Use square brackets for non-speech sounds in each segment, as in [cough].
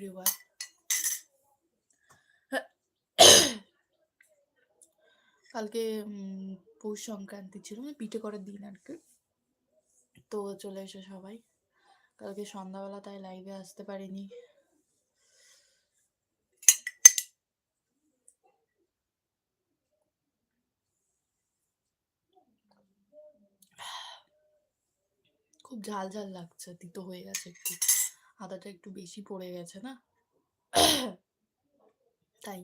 Everyone কালকে পৌষ সংক্রান্তি ছিল মানে পিঠে করার দিন আর কি। তো চলে এসো সবাই। কালকে সন্ধ্যাবেলা তাই লাইভে আসতে পারিনি। খুব ঝাল ঝাল লাগছে, তিতো হয়ে গেছে একটু। আদাটা একটু বেশি পড়ে গেছে না? তাই।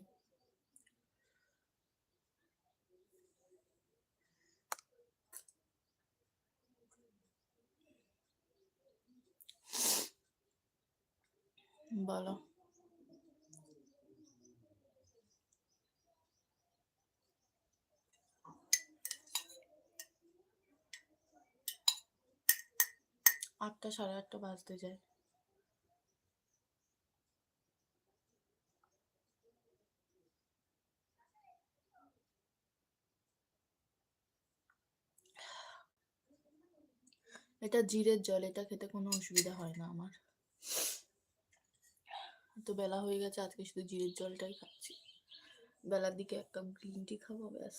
বলো। আটটা সাড়ে আটটা বাজতে যায়। এটা জিরের জল, এটা খেতে কোনো অসুবিধা হয় না আমার। তো বেলা হয়ে গেছে, আজকে শুধু জিরের জলটাই খাচ্ছি। বেলার দিকে এক কাপ গ্রিন টি খাব, ব্যাস।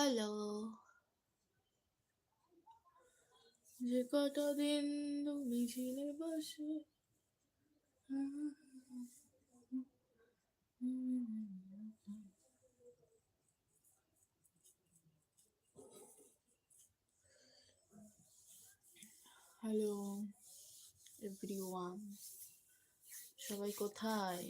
বলো যে কটা দিন তুমি ছিলে বসে? হ্যালো এভরিওয়ান সবাই কোথায়?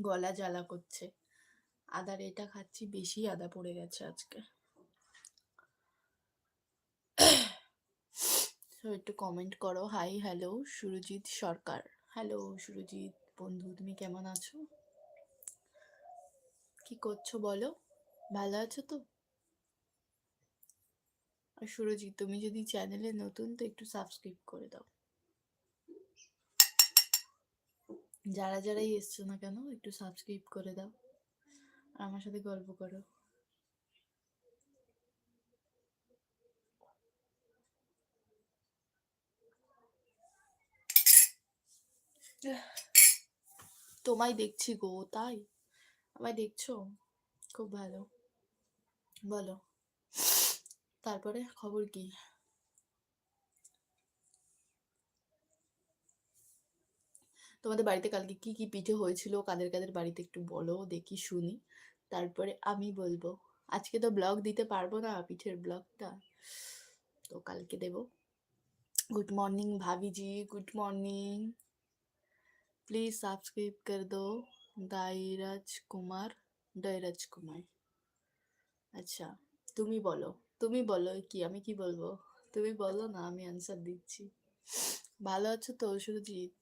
গলা জ্বালা করছে। আদার এটা খাচ্ছি, বেশি আদা পড়ে গেছে আজকে। [coughs] একটু কমেন্ট করো। Hi hello Surajit Sarkar. Hello Surajit বন্ধু, তুমি কেমন আছো? কি করছ বলো? ভালো আছো তো? আর সুরজিৎ, তুমি যদি চ্যানেলে নতুন, তো একটু সাবস্ক্রাইব করে দাও। যারা যারাই এসছো না কেন, একটু সাবস্ক্রাইব করে দাও। আর আমার সাথে গল্প করো। তোমায় দেখছি গো, তাই? আমায় দেখছ? খুব ভালো। বলো। তারপরে খবর কি? তোমাদের বাড়িতে কালকে কি কি পিঠে হয়েছিল? কাদের কাদের বাড়িতে একটু বলো, দেখি, শুনি। তারপরে আমি বলব, আজকে তো ব্লগ দিতে পারব না, পিঠের ব্লগটা। তো কালকে দেব। গুড মর্নিং ভাবিজি, গুড মর্নিং। প্লিজ সাবস্ক্রাইব কর দো, দাইরাজ কুমার দৈরাজ কুমার। আচ্ছা তুমি বলো। তুমি বলো কি, আমি কি বলব? তুমি বলো না, আমি অ্যান্সার দিচ্ছি। ভালো আছো তো, সুরজিৎ?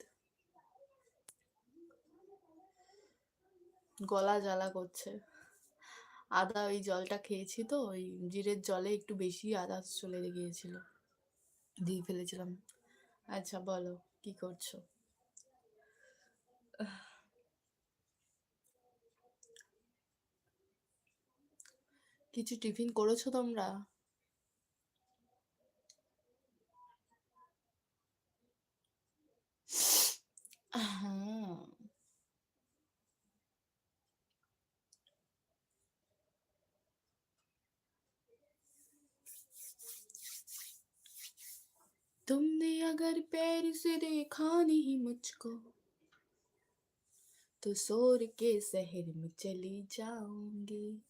গলা জ্বালা করছে। আদা ওই জলটা খেয়েছি তো, ওই জিরের জলে একটু বেশি আদা চলে গিয়েছিল। দিয়ে ফেলেছিলাম। আচ্ছা বলো, কি করছ? কিছু টিফিন করেছ তোমরা? तुमने अगर पैर से देखा नहीं मुझको तो शोर के शहर में चली जाऊँगी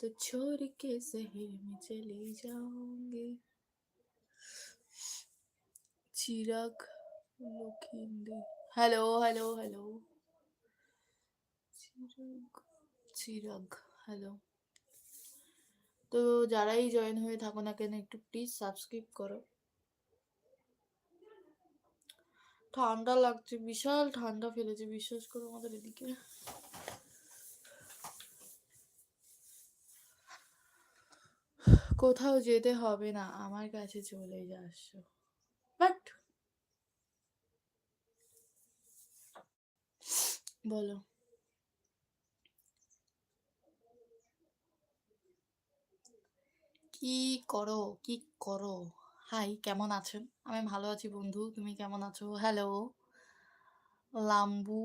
तो छोर के शहर में चली जाऊँगी Chirag Lokhande hello hello hello Chirag hello তো যারাই জয়েন হয়ে থাকো না কেন, একটু প্লিজ সাবস্ক্রাইব করো। ঠান্ডা লাগছে, বিশাল ঠান্ডা ফেলেছে, বিশ্বাস করো আমাদের এদিকে। কোথাও যেতে হবে না, আমার কাছে চলে আসো বলো। কি করো কি করো? হাই, কেমন আছেন আমি ভালো আছি বন্ধু, তুমি কেমন আছো? হ্যালো লাম্বু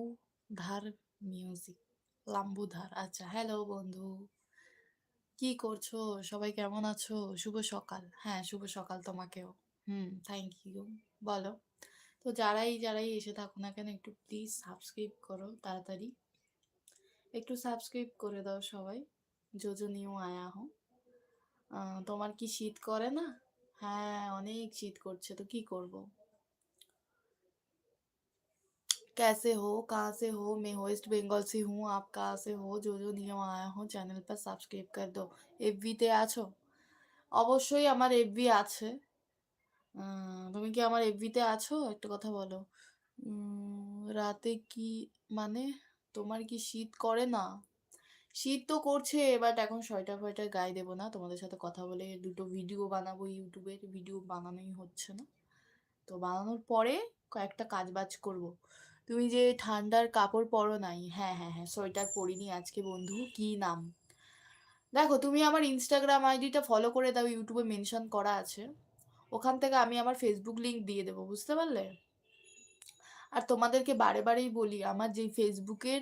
ধার মিউজিক লাম্বু ধার আচ্ছা হ্যালো বন্ধু। কি করছ? সবাই কেমন আছো? শুভ সকাল। হ্যাঁ শুভ সকাল তোমাকেও। হুম থ্যাংক ইউ বলো। তো যারাই যারাই এসে থাকো না কেন একটু প্লিজ সাবস্ক্রাইব করো তাড়াতাড়ি একটু সাবস্ক্রাইব করে দাও সবাই যোজো নিউ আয়া হো আহ, তোমার কি শীত করে না হ্যাঁ অনেক শীত করছে তো কি করব कैसे हो कहाँ से हो मैं वेस्ट बंगाल से हूँ आप कहाँ से हो जो जो নিয়ম আয়া হো চ্যানেল पर সাবস্ক্রাইব कर दो এফবিতে আছো অবশ্যই আমার এফবি আছে আহ, তুমি কি আমার এফবিতে আছো? একটা কথা বলো। রাতে কি মানে তোমার কি শীত করে না? শীত তো করছে বাট এখন সোয়েটার ফয়েটার গায়ে দেবো না। তোমাদের সাথে কথা বলে দুটো ভিডিও বানাবো ইউটিউবের ভিডিও বানানোই হচ্ছে না। তো বানানোর পরে কয়েকটা কাজ বাজ করব। তুমি যে ঠান্ডার কাপড় পরো নাই হ্যাঁ হ্যাঁ হ্যাঁ সোয়েটার পরিনি আজকে বন্ধু, কি নাম? দেখো, তুমি আমার ইনস্টাগ্রাম আইডিটা ফলো করে দাও ইউটিউবে মেনশন করা আছে। ওখান থেকে আমি আমার ফেসবুক লিংক দিয়ে দেবো, বুঝতে পারলে? আর তোমাদেরকে বারে বারেই বলি, আমার যে ফেসবুকের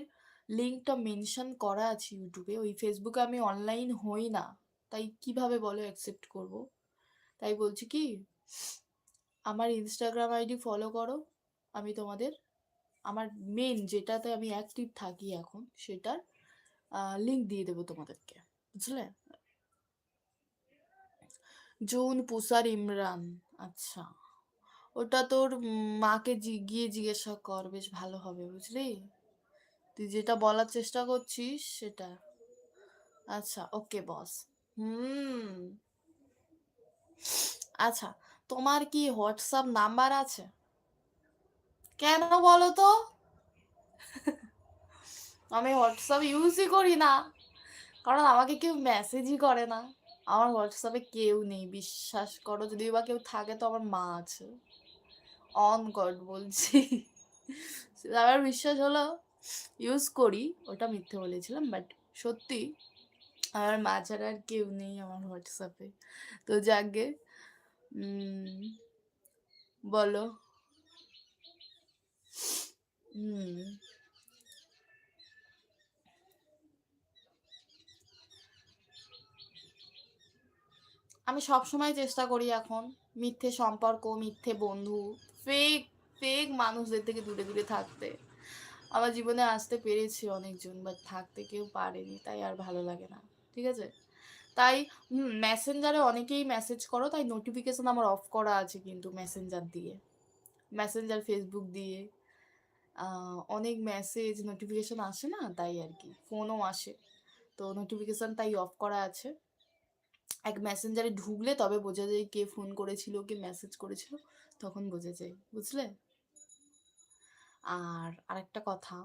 লিঙ্কটা মেনশন করা আছে ইউটিউবে ওই ফেসবুকে আমি অনলাইন হই না। তাই কীভাবে বলো অ্যাকসেপ্ট করব? তাই বলছি কি, আমার ইনস্টাগ্রাম আইডি ফলো করো, আমি তোমাদের, আমার মেন যেটাতে আমি অ্যাক্টিভ থাকি এখন, সেটার লিঙ্ক দিয়ে দেবো তোমাদেরকে, বুঝলে? জুন পুসার ইমরান। আচ্ছা। ওটা তোর মাকে গিয়ে জিজ্ঞাসা কর, বেশ ভালো হবে, বুঝলি? তুই যেটা বলার চেষ্টা করছিস, সেটা। আচ্ছা ওকে বস। হুম। আচ্ছা তোমার কি হোয়াটসঅ্যাপ নাম্বার আছে? কেন বলো তো? আমি হোয়াটসঅ্যাপ ইউজই করি না। কারণ আমাকে কেউ মেসেজই করে না। আমার হোয়াটসঅ্যাপে কেউ নেই, বিশ্বাস করো যদি বা কেউ থাকে তো আমার মা আছে। অন গড বলছি। আমার বিশ্বাস হলো ইউজ করি, ওটা মিথ্যে বলেছিলাম বাট সত্যি আমার মা ছাড়া আর কেউ নেই আমার হোয়াটসঅ্যাপে। তো যাকে বলো। হুম। আমি সব সময় চেষ্টা করি এখন মিথ্যে সম্পর্ক, মিথ্যে বন্ধু ফেক ফেক মানুষদের থেকে দূরে দূরে থাকতে। আমার জীবনে আসতে পেরেছি অনেকজন বাট থাকতে কেউ পারেনি, তাই আর ভালো লাগে না, ঠিক আছে? তাই মেসেঞ্জারে অনেকেই মেসেজ করো, তাই নোটিফিকেশন আমার অফ করা আছে কিন্তু মেসেঞ্জার দিয়ে। মেসেঞ্জার ফেসবুক দিয়ে অনেক মেসেজ নোটিফিকেশন আসে না, তাই আর কি ফোনও আসে। তো নোটিফিকেশন তাই অফ করা আছে। এক মেসেঞ্জারে ঢুকলে তবে বোঝা যায় কে ফোন করেছিল, কে মেসেজ করেছিল, তখন বোঝা যায়, বুঝলে? আর আরেকটা কথা,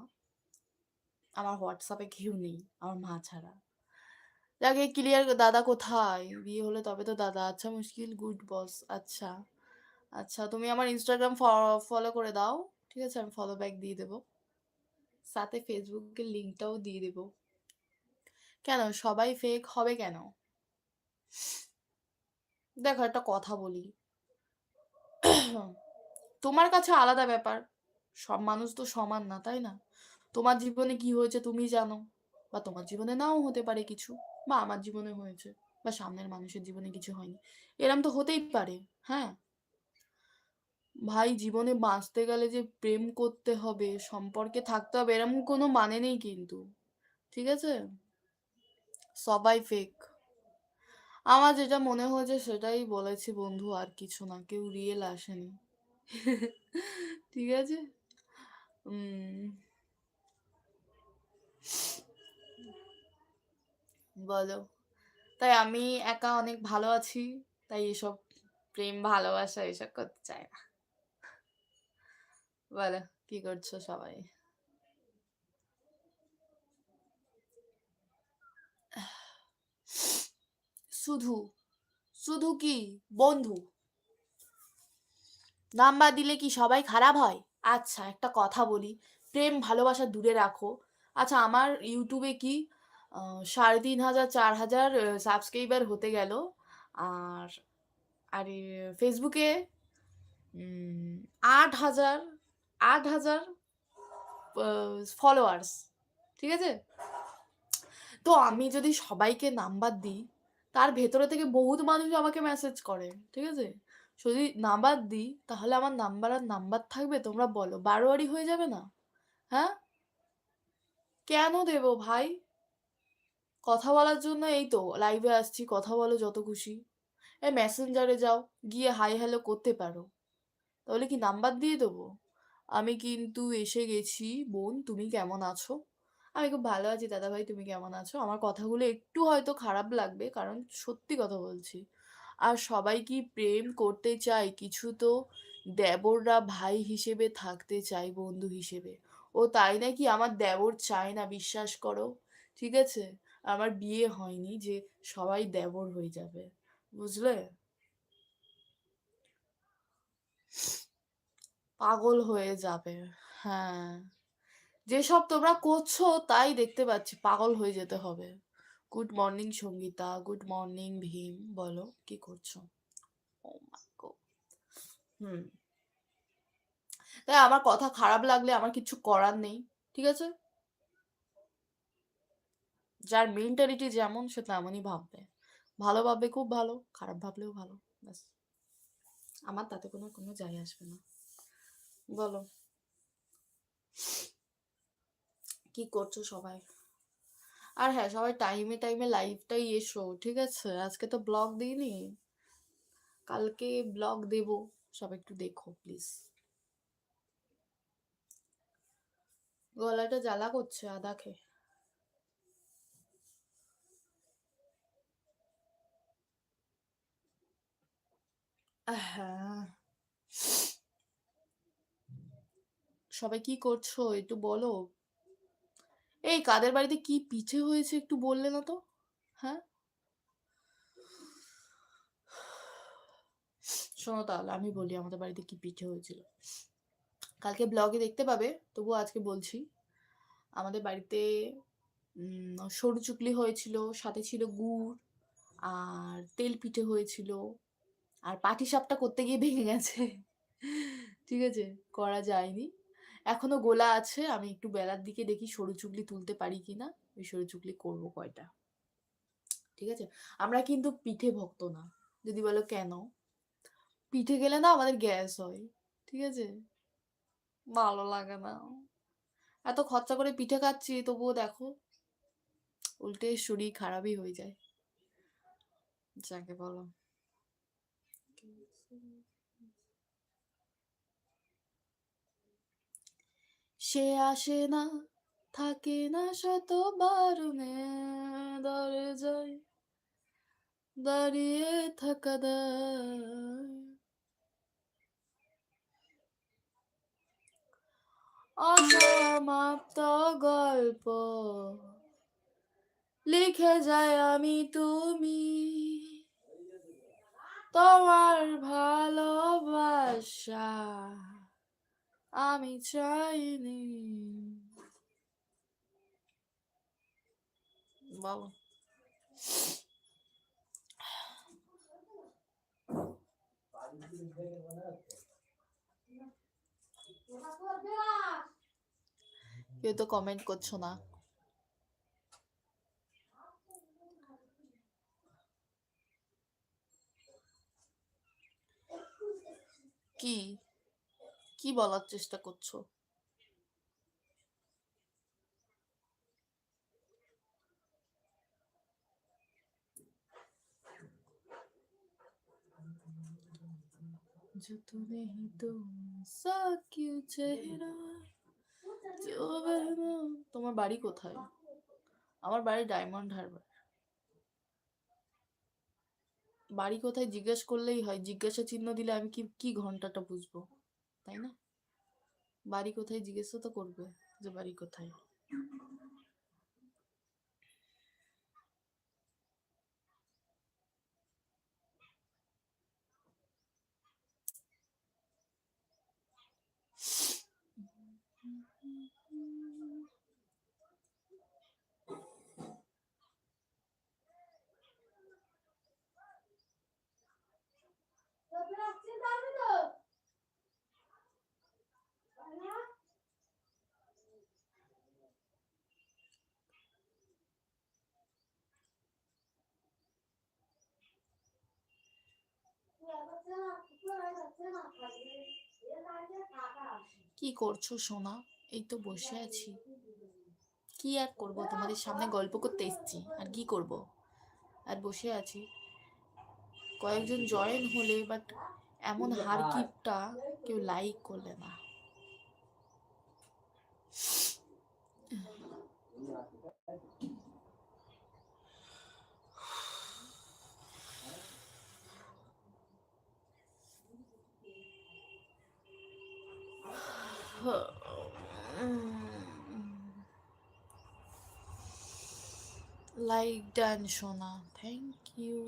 আমার হোয়াটসঅ্যাপে কেউ নেই, আমার মা ছাড়া। যাকে ক্লিয়ার দাদা কোথায়? বিয়ে হলে তবে তো দাদা। আচ্ছা মুশকিল গুড বস আচ্ছা। আচ্ছা তুমি আমার ইনস্টাগ্রাম ফলো করে দাও, ঠিক আছে? আমি ফলো ব্যাক দিয়ে দেবো। সাথে ফেসবুকের লিঙ্কটাও দিয়ে দেবো। কেন? সবাই ফেক হবে কেন? দেখো একটা কথা বলি। তোমার কাছে আলাদা ব্যাপার। সব মানুষ তো সমান না, তাই না? তোমার জীবনে কি হয়েছে তুমি জানো? বা তোমার জীবনে নাও হতে পারে কিছু, বা আমার জীবনে হয়েছে, বা সামনের মানুষের জীবনে কিছু হয়নি। এরম তো হতেই পারে হ্যাঁ? ভাই, জীবনে বাঁচতে গেলে যে প্রেম করতে হবে, সম্পর্কে থাকতে হবে, এরম কোনো মানে নেই কিন্তু, ঠিক আছে? সবাই ফেক আমার যেটা মনে হয়েছে সেটাই বলেছি বন্ধু, আর কিছু না, কেউ রিয়েল আসেনি। [laughs] ঠিক আছে? বলো। তাই আমি একা অনেক ভালো আছি, তাই এসব প্রেম, ভালোবাসা, এসব করতে চাই না। বলো, কি করছ সবাই? [sighs] শুধু শুধু কি বন্ধু? নাম্বার দিলে কি সবাই খারাপ হয়? আচ্ছা একটা কথা বলি। প্রেম, ভালোবাসা দূরে রাখো। আচ্ছা আমার ইউটিউবে কি সাড়ে তিন হাজার, চার হাজার সাবস্ক্রাইবার হতে গেল। আর আর ফেসবুকে আট হাজার আট হাজার ফলোয়ার্স ঠিক আছে? তো আমি যদি সবাইকে নাম্বার দিই তার ভেতরে থেকে বহুত মানুষ আমাকে মেসেজ করে, ঠিক আছে? যদি নাম্বার দিই, তাহলে আমার নাম্বার আর নাম্বার থাকবে? তোমরা বলো, বারোয়ারি হয়ে যাবে না? হ্যাঁ? কেন দেবো ভাই? কথা বলার জন্য এই তো লাইভে আসছি, কথা বলো যত খুশি। এই মেসেঞ্জারে যাও, গিয়ে হাই হ্যালো করতে পারো। তাহলে কি নাম্বার দিয়ে দেবো? আমি কিন্তু এসে গেছি। বোন, তুমি কেমন আছো? আমি খুব ভালো আছি দাদা ভাই তুমি কেমন আছো? আমার কথাগুলো একটু হয়তো খারাপ লাগবে, কারণ সত্যি কথা বলছি। আর সবাই কি প্রেম করতে চায়? কিছু তো দেবররা ভাই হিসেবে থাকতে চায়, বন্ধু হিসেবে। ও তাই নাকি আমার দেবর চায় না, বিশ্বাস করো? ঠিক আছে? আমার বিয়ে হয়নি যে সবাই দেবর হয়ে যাবে। বুঝলে? পাগল হয়ে যাবে। হ্যাঁ। যেসব তোমরা করছ তাই দেখতে পাচ্ছি, পাগল হয়ে যেতে হবে। Good morning Sangeeta. Good morning Bheem. বলো, কি করছ? ও গো হুম। তাই আমার কথা খারাপ লাগলে আমার কিছু করার নেই, ঠিক আছে? যার মেন্টালিটি যেমন, সে তেমনই ভাববে। ভালো ভাববে খুব ভালো, খারাপ ভাবলেও ভালো, ব্যাস। আমার তাতে কোনো কোনো যায় আসবে না। বলো। কি করছ সবাই? আর হ্যাঁ সবাই টাইমে টাইমে লাইভটাই এসো, ঠিক আছে? আজকে তো ব্লগ দিইনি। কালকে ব্লগ দেবো, সব একটু দেখো প্লিজ গলাটা জ্বালা করছে আদা খেয়ে হ্যাঁ সবাই কি করছ? একটু বলো। এই কাদের বাড়িতে কি পিঠে হয়েছে একটু বললে না তো? হ্যাঁ? শোনো তাহলে, আমি বলি আমাদের বাড়িতে কি পিঠে হয়েছিল। কালকে ব্লগে দেখতে পাবে, তবুও আজকে বলছি। আমাদের বাড়িতে সরু চুকলি হয়েছিল, সাথে ছিল গুড়, আর তেল পিঠে হয়েছিল, আর পাটি সাপটা করতে গিয়ে ভেঙে গেছে। ঠিক আছে? করা যায়নি। এখনও গোলা আছে, আমি একটু বেলার দিকে দেখি সরু চুগলি তুলতে পারি কিনা? ওই সরু চুগলি করব কয়টা। ঠিক আছে? আমরা কিন্তু পিঠে ভক্ত না। যদি বলো কেন? পিঠে গেলে না আমাদের গ্যাস হয়। ঠিক আছে? ভালো লাগে না। এত খরচা করে পিঠে খাচ্ছি, তবুও দেখো। উল্টে শরীর খারাপই হয়ে যায়। যাকে বলো। সে আসে না, থাকে না শত বারণে দরজায়। দাঁড়িয়ে থাকা দায়। অসমাপ্ত গল্প লিখে যায় আমি তুমি। তোমার ভালোবাসা আমি চাইনি বলো কেউ তো কমেন্ট করছ না। কি? কি বলার চেষ্টা করছো जो तू नहीं तो सा क्यों चेहरा जो बहना তোমার বাড়ি কোথায় আমার বাড়ি ডায়মন্ড হারবার বাড়ি কোথায় জিজ্ঞেস করলেই হয় জিজ্ঞাসা চিহ্ন দিলে আমি কি কি ঘন্টাটা বুঝবো তাই না? বাড়ি কোথায় জিজ্ঞেস তো করবে যে বাড়ি কোথায়। কি করছ সোনা? এই তো বসে আছি। কি আর করব? তোমাদের সামনে গল্প করতে এসেছি। আর কি করব? আর বসে আছি। কয়েকজন জয়েন হলে বাট এমন হার কিপটা কেউ লাইক করলে না। লাইক ডান সোনা thank you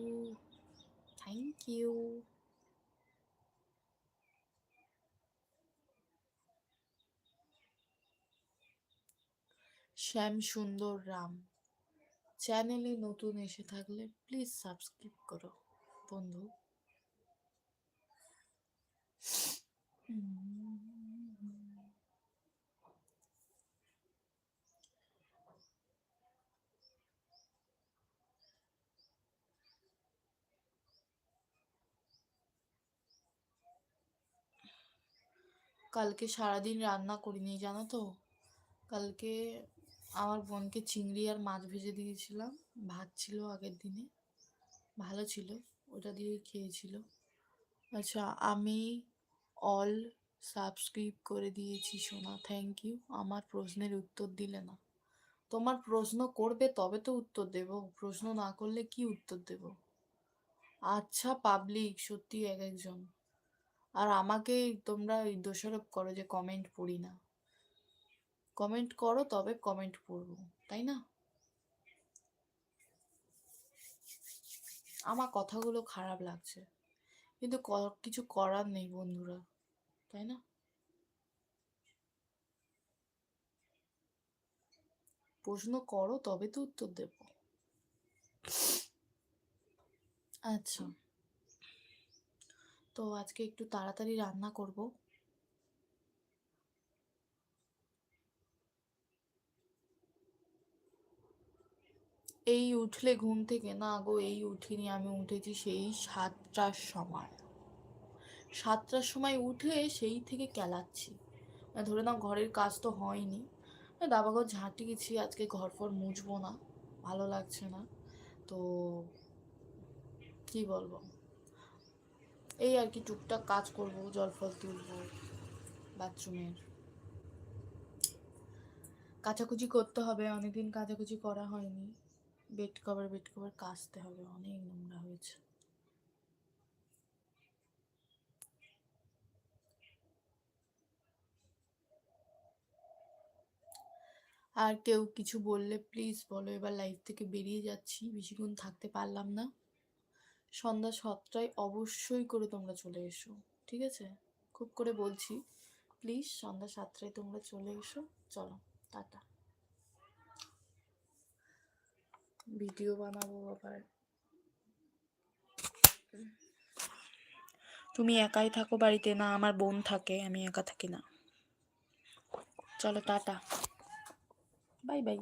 thank you Shyam Sundar Ram চ্যানেলে নতুন এসে থাকলে প্লিজ সাবস্ক্রাইব করো, বন্ধু। কালকে সারাদিন রান্না করিনি, জানো তো? কালকে আমার বোনকে চিংড়ি আর মাছ ভেজে দিয়েছিলাম। ভাত ছিল আগের দিনে, ভালো ছিল, ওটা দিয়ে খেয়েছিল। আচ্ছা আমি অল সাবস্ক্রাইব করে দিয়েছি সোনা থ্যাংক ইউ আমার প্রশ্নের উত্তর দিলে না। তোমার প্রশ্ন করবে, তবে তো উত্তর দেব। প্রশ্ন না করলে কি উত্তর দেব? আচ্ছা পাবলিক সত্যি এক একজন। আর আমাকে তোমরা দোষারোপ করো যে কমেন্ট পড়ি না। কমেন্ট করো, তবে কমেন্ট পড়ব, তাই না? আমার কথাগুলো খারাপ লাগছে। কিন্তু কিছু করার নেই বন্ধুরা, তাই না? প্রশ্ন করো, তবে তো উত্তর দেব। আচ্ছা। তো আজকে একটু তাড়াতাড়ি রান্না করব। এই উঠলে ঘুম থেকে না গো, এই উঠিনি আমি, উঠেছি সেই সাতটার সময়। সাতটার সময় উঠে সেই থেকে কেলাচ্ছি। মানে ধরে নাও ঘরের কাজ তো হয়নি। দাবাঘর ঝাঁটিয়েছি আজকে ঘর ফর মুছবো না, ভালো লাগছে না। তো কি বলব? এই আর কি টুকটাক কাজ করব জল ফল তুলবো, বাথরুমের। কাচাকুচি করতে হবে, অনেকদিন কাচাকুচি করা হয়নি। বেড কভার বেড কভার কাচতে হবে, অনেক নোংরা হয়েছে। আর কেউ কিছু বললে প্লিজ বলো, এবার লাইফ থেকে বেরিয়ে যাচ্ছি, বেশিক্ষণ থাকতে পারলাম না। সন্ধ্যা সাতটায় অবশ্যই করে তোমরা চলে এসো, ঠিক আছে? খুব করে বলছি প্লিজ সন্ধ্যা সাতটায় তোমরা চলে এসো, চলো, টাটা। ভিডিও বানাবো আবার। তুমি একাই থাকো বাড়িতে, না আমার বোন থাকে, আমি একা থাকি না। চলো, টাটা। Bye bye.